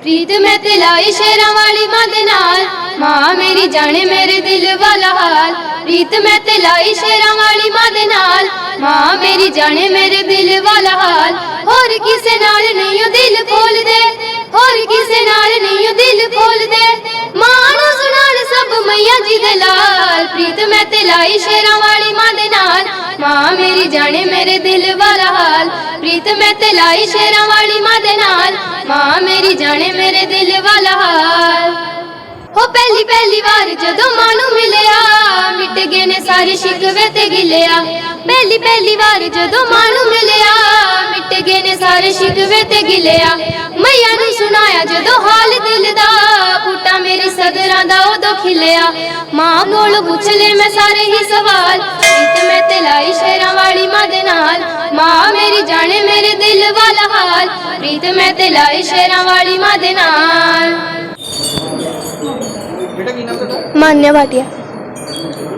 ਪ੍ਰੀਤ, ਮੈਂ ਤੇ ਲਾਈ ਸ਼ੇਰਾਂ ਵਾਲੀ ਮਾਂ ਦੇ ਨਾਲ। ਮਾਂ ਮੇਰੀ ਜਾਣੇ ਮੇਰੇ ਦਿਲ ਵਾਲਾ ਹਾਲ। ਪ੍ਰੀਤ, ਮੈਂ ਤੇ ਲਾਈ ਸ਼ੇਰਾਂ ਵਾਲੀ ਮਾਂ ਦੇ ਨਾਲ। ਮਾਂ ਮੇਰੀ ਜਾਣੇ ਮੇਰੇ ਦਿਲ ਵਾਲਾ ਹਾਲ। ਹੋਰ ਕਿਸੇ ਨਾਲ ਨਹੀਂ ਉਹ ਦਿਲ ਖੋਲਦੇ। ਹੋਰ ਕਿਸੇ ਨਾਲ ਨਹੀਂ ਉਹ ਦਿਲ ਖੋਲਦੇ। ਮਾਂ ਸਭ ਮਈਆ ਜੀ ਦੇ ਲਾਲ, ਪ੍ਰੀਤ ਮੈਂ ਤੇ ਲਾਈ ਸ਼ੇਰਾਂ ਵਾਲੀ ਮਾਂ ਦੇ ਨਾਲ। ਮਾਂ ਮੇਰੀ ਜਾਣੇ ਮੇਰੇ ਦਿਲ ਵਾਲਾ ਹਾਲ, ਪ੍ਰੀਤ ਮੈਂ ਤੇ ਲਾਈ ਸ਼ੇਰਾਂ ਵਾਲੀ ਮਾਂ ਦੇ ਨਾਲ। ਮਾਂ ਮੇਰੀ ਜਾਣੇ ਮੇਰੇ ਦਿਲ ਵਾਲਾ ਹਾਲ। ਹੋ ਪਹਿਲੀ ਪਹਿਲੀ ਵਾਰ ਜਦੋਂ ਮਾਂ ਨੂੰ ਮਿਲਿਆ, ਮਿਟ ਗਏ ਨੇ ਸਾਰੇ ਸ਼ਿਕਵੇ ਤੇ ਗਿਲਿਆ। ਪਹਿਲੀ ਪਹਿਲੀ ਵਾਰ ਜਦੋਂ ਮਾਂ ਨੂੰ ਮਿਲਿਆ, ਮਿਟ ਗਏ ਨੇ ਸਾਰੇ ਸ਼ਿਕਵੇ ਤੇ ਗਿਲਿਆ। ਮਈਆ ਨੂੰ ਸੁਣਾਇਆ ਜਦੋਂ ਹਾਲ ਦਿਲ ਦਾ, ਬੂਟਾ ਮੇਰੀ ਸਦਰਾਂ ਦਾ ਉਦੋਂ ਖਿਲਿਆ। ਮਾਂ ਕੋਲ ਪੁੱਛ ਲੈ ਮੈਂ ਸਾਰੇ ਹੀ ਸਵਾਲ ਪ੍ਰੀਤ ਮੈਂ ਤੇ ਲਾਈ ਸ਼ੇਰਾਂ ਵਾਲੀ ਮਾਂ ਦੇ ਨਾਲ। ਮਾਂ ਮੇਰੀ ਜਾਣੇ ਮੇਰੇ ਦਿਲ ਵਾਲਾ ਹਾਲ ਪ੍ਰੀਤ ਮੈਂ ਤੇ ਲਾਈ ਸ਼ੇਰਾਂ ਵਾਲੀ ਮਾਂ ਦੇ ਨਾਲ। ਮਾਨਿਆ ਭਾਟੀਆ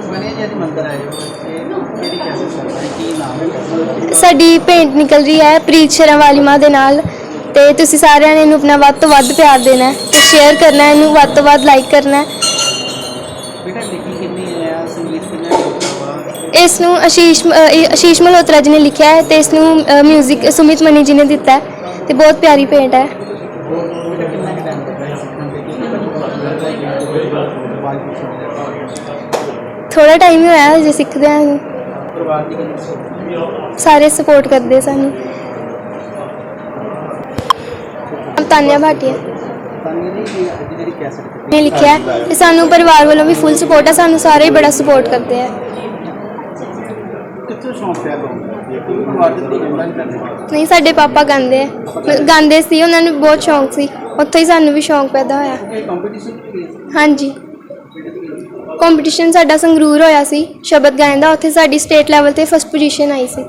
ਮਨੇ ਜੀ ਅੱਜ ਮੰਦਰ ਆਏ ਹੋ ਤੇ ਕਿਹੜੀ ਕੈਸੇ ਸਰਦਾ ਕੀ ਨਾਮ ਹੈ ਸਾਡੀ ਪੇਂਟ ਨਿਕਲ ਰਹੀ ਹੈ ਪ੍ਰੀਤ ਸ਼ਰਮ ਵਾਲੀ ਮਾਂ ਦੇ ਨਾਲ ਤੇ ਤੁਸੀਂ ਸਾਰਿਆਂ ਨੇ ਇਹਨੂੰ ਆਪਣਾ ਵੱਧ ਤੋਂ ਵੱਧ ਪਿਆਰ ਦੇਣਾ ਹੈ ਤੇ ਸ਼ੇਅਰ ਕਰਨਾ ਹੈ ਇਹਨੂੰ ਵੱਧ ਤੋਂ ਵੱਧ ਲਾਈਕ ਕਰਨਾ ਹੈ। ਬੇਟਾ ਲਿਖੀ ਕਿੰਨੀ ਹੈ ਸੰਗੀਤ ਕਿੰਨਾ ਹੈ ਇਸ ਨੂੰ ਆਸ਼ੀਸ਼ ਅ, ਆਸ਼ੀਸ਼ ਮਲਹੋਤਰਾ ਜੀ ਨੇ ਲਿਖਿਆ ਹੈ ਤੇ ਇਸ ਨੂੰ 뮤직 ਸੁਮਿਤ ਮਨੀ ਜੀ ਨੇ ਦਿੱਤਾ ਹੈ ਤੇ ਬਹੁਤ ਪਿਆਰੀ ਪੇਂਟ ਹੈ ਬੇਟਾ ਕਿੰਨਾ ਕੁ ਟਾਈਮ ਲੱਗਦਾ ਹੈ ਸਿੱਖਣ ਦੇ ਕੀ ਆਵਾਜ਼ ਸੁਣਦੇ ਥੋੜਾ ਟਾਈਮ ਹੀ ਹੋਇਆ ਹੈ ਜੇ ਸਿੱਖਦੇ ਹਾਂ। ਪਰਿਵਾਰ ਦੀ ਸਾਰੇ ਸਪੋਰਟ ਕਰਦੇ ਸਾਨੂੰ। ਤਾਨਿਆ ਭਾਟੀਆ ਅੱਜ ਜਿਹੜੀ ਕੈਸਟ ਨੇ ਲਿਖਿਆ ਹੈ ਤੇ ਸਾਨੂੰ ਪਰਿਵਾਰ ਵੱਲੋਂ ਵੀ ਫੁੱਲ ਸਪੋਰਟ ਹੈ ਸਾਨੂੰ ਸਾਰੇ ਹੀ ਬੜਾ ਸਪੋਰਟ ਕਰਦੇ ਆ। ਕਿੱਥੋਂ ਸ਼ੌਂਕ ਪਿਆ ਤੁਹਾਨੂੰ? ਕਿਉਂਕਿ ਪਰਿਵਾਰ ਦੇ ਗੱਲਾਂ ਨਹੀਂ ਕਰਦੇ ਨਹੀਂ ਸਾਡੇ ਪਾਪਾ ਗਾਉਂਦੇ ਆ। ਗਾਉਂਦੇ ਸੀ ਉਹਨਾਂ ਨੂੰ ਬਹੁਤ ਸ਼ੌਂਕ ਸੀ। ਉੱਥੋਂ ਹੀ ਸਾਨੂੰ ਵੀ ਸ਼ੌਂਕ ਪੈਦਾ ਹੋਇਆ। ਇਹ ਕੰਪੀਟੀਸ਼ਨ ਕੀ ਹੈ ਹਾਂਜੀ। ਕੰਪੀਟੀਸ਼ਨ ਸਾਡਾ ਸੰਗਰੂਰ ਹੋਇਆ ਸੀ, ਸ਼ਬਦ ਗਾਇਨ ਦਾ, ਉੱਥੇ ਸਾਡੀ ਸਟੇਟ ਲੈਵਲ ਤੇ ਫਸਟ ਪੋਜੀਸ਼ਨ ਆਈ ਸੀ।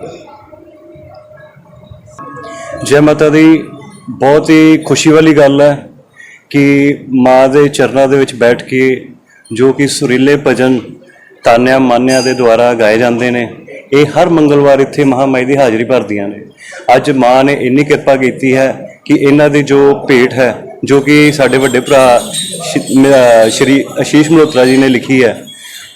ਜੈ ਮਾਤਾ ਦੀ ਬਹੁਤ ਹੀ ਖੁਸ਼ੀ ਵਾਲੀ ਗੱਲ ਹੈ ਕਿ ਮਾਂ ਦੇ ਚਰਨਾਂ ਦੇ ਵਿੱਚ ਬੈਠ ਕੇ ਜੋ ਕਿ ਸੁਰੀਲੇ ਭਜਨ ਤਾਨਿਆ ਮਾਨਿਆਂ ਦੇ ਦੁਆਰਾ ਗਾਏ ਜਾਂਦੇ ਨੇ, ਇਹ ਹਰ ਮੰਗਲਵਾਰ ਇੱਥੇ ਮਹਾਮਾਈ ਦੀ ਹਾਜ਼ਰੀ ਭਰਦੀਆਂ ਨੇ। ਅੱਜ ਮਾਂ ਨੇ ਇੰਨੀ ਕਿਰਪਾ ਕੀਤੀ ਹੈ ਕਿ ਇਹਨਾਂ ਦੀ ਜੋ ਭੇਟ ਹੈ ਜੋ ਕਿ ਸਾਡੇ ਵੱਡੇ ਭਰਾ ਸ਼ਿ- ਸ਼੍ਰੀ ਅਸ਼ੀਸ਼ ਮਲਹੋਤਰਾ ਜੀ ਨੇ ਲਿਖੀ ਹੈ।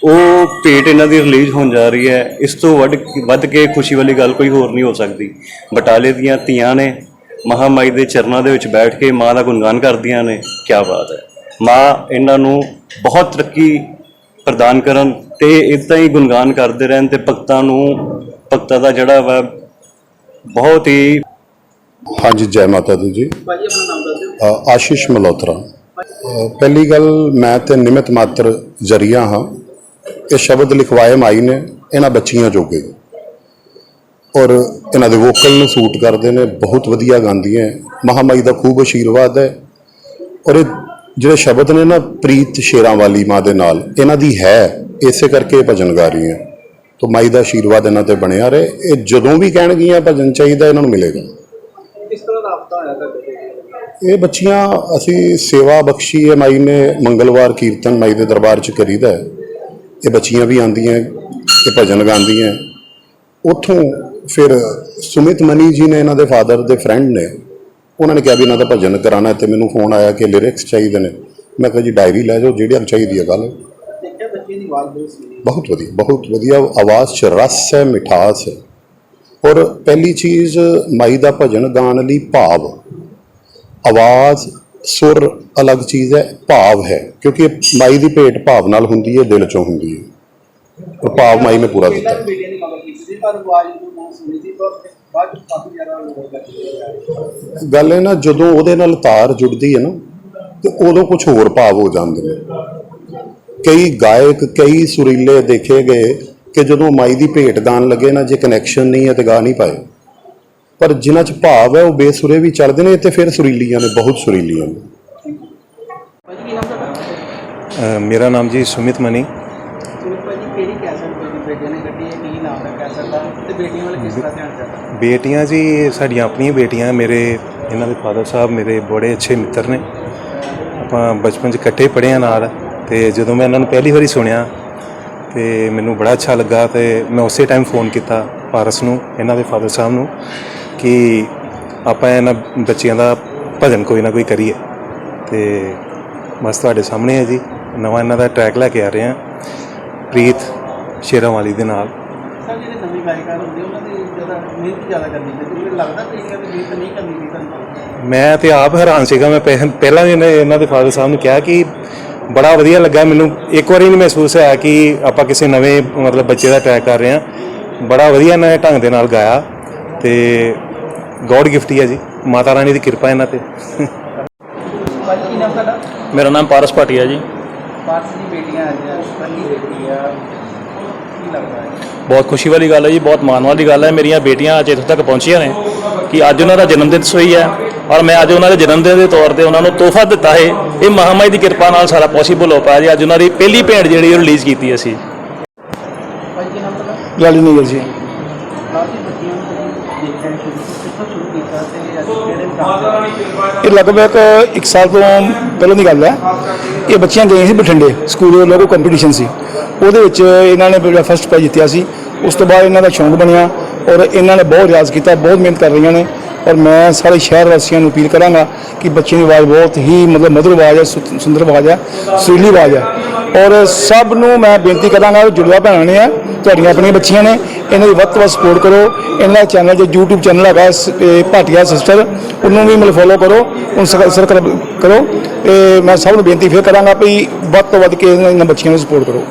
ਉਹ ਭੇਟ ਇਹਨਾਂ ਦੀ ਰਿਲੀਜ਼ ਹੋਣ ਜਾ ਰਹੀ ਹੈ। ਇਸ ਤੋਂ ਵੱਧ ਵੱਧ ਕੇ ਖੁਸ਼ੀ ਵਾਲੀ ਗੱਲ ਕੋਈ ਹੋਰ ਨਹੀਂ ਹੋ ਸਕਦੀ। ਬਟਾਲੇ ਦੀਆਂ ਧੀਆਂ ਨੇ ਮਹਾਮਾਈ ਦੇ ਚਰਨਾਂ ਦੇ ਵਿੱਚ ਬੈਠ ਕੇ ਮਾਂ ਦਾ ਗੁਣਗਾਨ ਕਰਦੀਆਂ ਨੇ। ਕੀ ਬਾਤ ਹੈ। ਮਾਂ ਇਹਨਾਂ ਨੂੰ ਬਹੁਤ ਤਰੱਕੀ ਪ੍ਰਦਾਨ ਕਰਨ ਤੇ ਇਦਾਂ ਹੀ ਗੁਣਗਾਨ ਕਰਦੇ ਰਹਿਣ ਤੇ ਭਗਤਾਂ ਨੂੰ, ਭਗਤਾਂ ਦਾ ਜਿਹੜਾ ਵਾ ਬਹੁਤ ਹੀ ਹਾਂਜੀ ਜੈ ਮਾਤਾ ਦੀ ਜੀ। ਭਾਜੀ ਆਪਣਾ ਨਾਮ ਦੱਸ ਦਿਓ। ਅ, ਆਸ਼ੀਸ਼ ਮਲਹੋਤਰਾ। ਅ, ਪਹਿਲੀ ਗੱਲ ਮੈਂ ਤੇ ਨਿਮਿਤ ਮਾਤਰ ਜਰੀਆ ਹਾਂ। ਇਹ ਸ਼ਬਦ ਲਿਖਵਾਏ ਮਾਈ ਨੇ ਇਹਨਾਂ ਬੱਚੀਆਂ ਜੋਗੇ। ਔਰ ਇਹਨਾਂ ਦੇ ਵੋਕਲ ਨੂੰ ਸੂਟ ਕਰਦੇ ਨੇ ਬਹੁਤ ਵਧੀਆ ਗਾਉਂਦੀਆਂ ਮਹਾਮਾਈ ਦਾ ਖੂਬ ਆਸ਼ੀਰਵਾਦ ਹੈ ਔਰ ਇਹ ਜਿਹੜੇ ਸ਼ਬਦ ਨੇ ਨਾ ਪ੍ਰੀਤ ਸ਼ੇਰਾਂ ਵਾਲੀ ਮਾਂ ਦੇ ਨਾਲ ਇਹਨਾਂ ਦੀ ਹੈ। ਇਸੇ ਕਰਕੇ ਭਜਨ ਗਾ ਰਹੀ ਹੈ ਤੋਂ ਮਾਈ ਦਾ ਆਸ਼ੀਰਵਾਦ ਇਹਨਾਂ ਤੇ ਬਣਿਆ ਰਹੇ। ਇਹ ਜਦੋਂ ਵੀ ਕਹਿਣਗੀਆਂ ਭਜਨ ਚਾਹੀਦਾ ਇਹਨਾਂ ਨੂੰ ਮਿਲੇਗਾ ਕਿਸ ਤਰ੍ਹਾਂ ਦਾ ਹਫਤਾ ਹੋਇਆ ਤੁਹਾਡੇ ਇਹ ਬੱਚੀਆਂ ਅਸੀਂ ਸੇਵਾ ਬਖਸ਼ੀ ਹੈ। ਮਾਈ ਨੇ ਮੰਗਲਵਾਰ ਕੀਰਤਨ ਮਾਈ ਦੇ ਦਰਬਾਰ 'ਚ ਕਰੀਦਾ ਹੈ। ਇਹ ਬੱਚੀਆਂ ਵੀ ਆਂਦੀਆਂ ਇਹ ਭਜਨ ਗਾਉਂਦੀਆਂ ਉੱਥੋਂ ਫਿਰ ਸੁਮਿਤ ਮਨੀ ਜੀ ਨੇ ਇਹਨਾਂ ਦੇ ਫਾਦਰ ਦੇ ਫਰੈਂਡ ਨੇ ਉਹਨਾਂ ਨੇ ਕਿਹਾ ਵੀ ਇਹਨਾਂ ਦਾ ਭਜਨ ਕਰਾਣਾ ਤੇ ਮੈਨੂੰ ਫੋਨ ਆਇਆ ਕਿ ਲਿਰਿਕਸ ਚਾਹੀਦੇ ਨੇ। ਮੈਂ ਕਿਹਾ ਜੀ ਡਾਇਰੀ ਲੈ ਜਾਓ ਜਿਹੜੀ ਚਾਹੀਦੀ ਹੈ ਗੱਲ ਬਹੁਤ ਵਧੀਆ ਬਹੁਤ ਵਧੀਆ ਆਵਾਜ਼ 'ਚ ਰਸ ਹੈ ਮਿਠਾਸ ਹੈ। ਔਰ ਪਹਿਲੀ ਚੀਜ਼, ਮਾਈ ਦਾ ਭਜਨ ਗਾਣ ਲਈ ਭਾਵ। ਆਵਾਜ਼ ਸੁਰ ਅਲੱਗ ਚੀਜ਼ ਹੈ, ਭਾਵ ਹੈ, ਕਿਉਂਕਿ ਮਾਈ ਦੀ ਭੇਟ ਭਾਵ ਨਾਲ ਹੁੰਦੀ ਹੈ, ਦਿਲ ਚੋਂ ਹੁੰਦੀ ਹੈ। ਔਰ ਭਾਵ ਮਾਈ ਨੇ ਪੂਰਾ ਦਿੱਤਾ ਗੱਲ ਹੈ ਨਾ, ਜਦੋਂ ਉਹਦੇ ਨਾਲ ਤਾਰ ਜੁੜਦੀ ਹੈ ਨਾ, ਤੇ ਉਦੋਂ ਕੁਝ ਹੋਰ ਭਾਵ ਹੋ ਜਾਂਦੇ ਨੇ। ਕਈ ਗਾਇਕ, ਕਈ ਸੁਰੀਲੇ ਦੇਖੇ ਗਏ ਕਿ ਜਦੋਂ ਮਾਈ ਦੀ ਭੇਟ ਗਾਣ ਲੱਗੇ ਨਾ ਜੇ ਕਨੈਕਸ਼ਨ ਨਹੀਂ ਹੈ ਤੇ ਗਾ ਨਹੀਂ ਪਾਏ। ਪਰ ਜਿਨ੍ਹਾਂ 'ਚ ਭਾਵ ਹੈ ਉਹ ਬੇਸੁਰੇ ਵੀ ਚੱਲਦੇ ਨੇ ਤੇ ਫਿਰ ਸੁਰੀਲੀਆਂ ਨੇ ਬਹੁਤ ਸੁਰੀਲੀਆਂ ਨੇ। ਭਾਜੀ ਕੀ ਨਾਮ ਤੁਹਾਡਾ ਅ, ਮੇਰਾ ਨਾਮ ਜੀ ਸੁਮਿਤ ਮਨੀ ਬੇਟੀਆਂ ਵਾਲੇ ਕਿਸ ਤਰ੍ਹਾਂ ਧਿਆਨ ਦਿੱਤਾ? ਬੇਟੀਆਂ ਜੀ ਸਾਡੀਆਂ ਆਪਣੀਆਂ ਬੇਟੀਆਂ ਮੇਰੇ ਇਹਨਾਂ ਦੇ ਫਾਦਰ ਸਾਹਿਬ ਮੇਰੇ ਬੜੇ ਅੱਛੇ ਮਿੱਤਰ ਨੇ। ਆਪਾਂ ਬਚਪਨ 'ਚ ਇਕੱਠੇ ਪੜ੍ਹੇ ਆ ਨਾਲ ਤੇ ਜਦੋਂ ਮੈਂ ਇਹਨਾਂ ਨੂੰ ਪਹਿਲੀ ਵਾਰੀ ਸੁਣਿਆ ਤੇ ਮੈਨੂੰ ਬੜਾ ਅੱਛਾ ਲੱਗਾ ਤੇ ਮੈਂ ਉਸੇ ਟਾਈਮ ਫੋਨ ਕੀਤਾ ਪਾਰਸ ਨੂੰ ਇਹਨਾਂ ਦੇ ਫਾਦਰ ਸਾਹਿਬ ਨੂੰ ਕਿ ਆਪਾਂ ਇਹਨਾਂ ਬੱਚਿਆਂ ਦਾ ਭਜਨ ਕੋਈ ਨਾ ਕੋਈ ਕਰੀਏ ਤੇ ਬਸ ਤੁਹਾਡੇ ਸਾਹਮਣੇ ਹੈ ਜੀ। ਨਵਾਂ ਇਹਨਾਂ ਦਾ ਟਰੈਕ ਲੈ ਕੇ ਆ ਰਹੇ ਹਾਂ ਪ੍ਰੀਤ ਸ਼ੇਰਾਂ ਵਾਲੀ ਦੇ ਨਾਲ। ਸਰ ਜਿਹੜੇ ਨਵੇਂ ਗਾਇਕਾਰ ਹੁੰਦੇ ਉਹਨਾਂ ਦੀ ਜ਼ਿਆਦਾ ਮਿਹਨਤ ਜ਼ਿਆਦਾ ਕਰਨੀ ਚਾਹੀਦੀ ਮੈਨੂੰ ਲੱਗਦਾ ਪੇਟੀਆਂ ਦੀ ਮਿਹਨਤ ਨਹੀਂ ਕਰਨੀ ਚਾਹੀਦੀ ਤੁਹਾਨੂੰ। ਮੈਂ ਤੇ ਆਪ ਹੈਰਾਨ ਸੀਗਾ ਮੈਂ ਪਹਿ- ਪਹਿਲਾਂ ਵੀ ਇਹਨੇ- ਇਹਨਾਂ ਦੇ ਫਾਦਰ ਸਾਹਿਬ ਨੂੰ ਕਿਹਾ ਕਿ ਬੜਾ ਵਧੀਆ ਲੱਗਾ। ਮੈਨੂੰ ਇੱਕ ਵਾਰੀ ਨਹੀਂ ਮਹਿਸੂਸ ਹੋਇਆ ਕਿ ਆਪਾਂ ਕਿਸੇ ਨਵੇਂ ਮਤਲਬ ਬੱਚੇ ਦਾ ਟਰੈਕ ਕਰ ਰਹੇ ਹਾਂ। ਬੜਾ ਵਧੀਆ ਇਹਨਾਂ ਨੇ ਢੰਗ ਦੇ ਨਾਲ ਗਾਇਆ ਤੇ ਗੋਡ ਗਿਫਟ ਹੀ ਹੈ ਜੀ। ਮਾਤਾ ਰਾਣੀ ਦੀ ਕਿਰਪਾ ਇਹਨਾਂ ਤੇ। ਮੇਰਾ ਨਾਮ ਪਾਰਸ ਭਾਟੀਆ ਜੀ। ਪਾਰਸ ਦੀ ਬੇਟੀਆਂ ਆਈਆਂ ਪਹਿਲੀ ਬੇਟੀ ਆ। ਕੀ ਲੱਗਦਾ ਹੈ? ਬਹੁਤ ਖੁਸ਼ੀ ਵਾਲੀ ਗੱਲ ਹੈ ਜੀ ਬਹੁਤ ਮਾਣ ਵਾਲੀ ਗੱਲ ਹੈ। ਮੇਰੀਆਂ ਬੇਟੀਆਂ ਅੱਜ ਇੱਥੇ ਤੱਕ ਪਹੁੰਚੀਆਂ ਨੇ ਕਿ ਅੱਜ ਉਹਨਾਂ ਦਾ ਜਨਮ ਦਿਨ ਹੋਈ ਹੈ। ਔਰ ਮੈਂ ਅੱਜ ਉਹਨਾਂ ਦੇ ਜਨਮ ਦਿਨ ਦੇ ਤੌਰ ਤੇ ਉਹਨਾਂ ਨੂੰ ਤੋਹਫਾ ਦਿੱਤਾ ਹੈ। ਇਹ ਮਹਾਮਾਈ ਦੀ ਕਿਰਪਾ ਨਾਲ ਸਾਰਾ ਪੋਸੀਬਲ ਹੋ ਪਾਇਆ ਜੀ। ਅੱਜ ਉਹਨਾਂ ਦੀ ਪਹਿਲੀ ਭੇਂਟ ਜਿਹੜੀ ਉਹ ਰਿਲੀਜ਼ ਕੀਤੀ ਅਸੀਂ। ਭਾਜੀ ਕੀ ਨਾਮ ਤੁਹਾਡਾ? ਲਾਲੀ ਨਗਰ ਜੀ। ਇਹ ਲਗਭਗ ਇੱਕ ਸਾਲ ਤੋਂ ਪਹਿਲਾਂ ਦੀ ਗੱਲ ਹੈ। ਇਹ ਬੱਚੀਆਂ ਗਈਆਂ ਸੀ ਬਠਿੰਡੇ। ਸਕੂਲ ਲੋਕੋ ਕੰਪੀਟੀਸ਼ਨ ਸੀ। ਉਹਦੇ ਵਿੱਚ ਇਹਨਾਂ ਨੇ ਜਿਹੜਾ ਫਸਟ ਪ੍ਰਾਈਜ਼ ਜਿੱਤਿਆ ਸੀ। ਉਸ ਤੋਂ ਬਾਅਦ ਇਹਨਾਂ ਦਾ ਸ਼ੌਂਕ ਬਣਿਆ ਔਰ ਇਹਨਾਂ ਨੇ ਬਹੁਤ ਰਿਆਜ਼ ਕੀਤਾ ਬਹੁਤ ਮਿਹਨਤ ਕਰ ਰਹੀਆਂ ਨੇ। ਔਰ ਮੈਂ ਸਾਰੇ ਸ਼ਹਿਰ ਵਾਸੀਆਂ ਨੂੰ ਅਪੀਲ ਕਰਾਂਗਾ ਕਿ ਬੱਚਿਆਂ ਦੀ ਆਵਾਜ਼ ਬਹੁਤ ਹੀ ਮਤਲਬ ਮਧੁਰ ਆਵਾਜ਼ ਹੈ, ਸੁ- ਸੁੰਦਰ ਆਵਾਜ਼ ਹੈ, ਸੁਰੀਲੀ ਆਵਾਜ਼ ਹੈ। ਔਰ ਸਭ ਨੂੰ ਮੈਂ ਬੇਨਤੀ ਕਰਾਂਗਾ, ਜੁੜਵਾ ਭੈਣਾਂ ਨੇ ਆ ਤੁਹਾਡੀਆਂ ਆਪਣੀਆਂ ਬੱਚੀਆਂ ਨੇ, ਇਹਨਾਂ ਦੀ ਵੱਧ ਤੋਂ ਵੱਧ ਸਪੋਰਟ ਕਰੋ। ਇਹਨਾਂ ਦਾ ਚੈਨਲ ਜੋ YouTube ਚੈਨਲ ਹੈਗਾ ਸ- ਭਾਟੀਆ ਸਿਸਟਰ ਉਹਨੂੰ ਵੀ ਮਤਲਬ ਫੋਲੋ ਕਰੋ, ਉਹਨੂੰ ਸਬਸਕ੍ਰਾਈਬ ਕਰੋ। ਤੇ ਮੈਂ ਸਭ ਨੂੰ ਬੇਨਤੀ ਫੇਰ ਕਰਾਂਗਾ ਵੀ ਵੱਧ ਤੋਂ ਵੱਧ ਕੇ ਇਹਨਾਂ ਬੱਚੀਆਂ ਨੂੰ ਸਪੋਰਟ ਕਰੋ।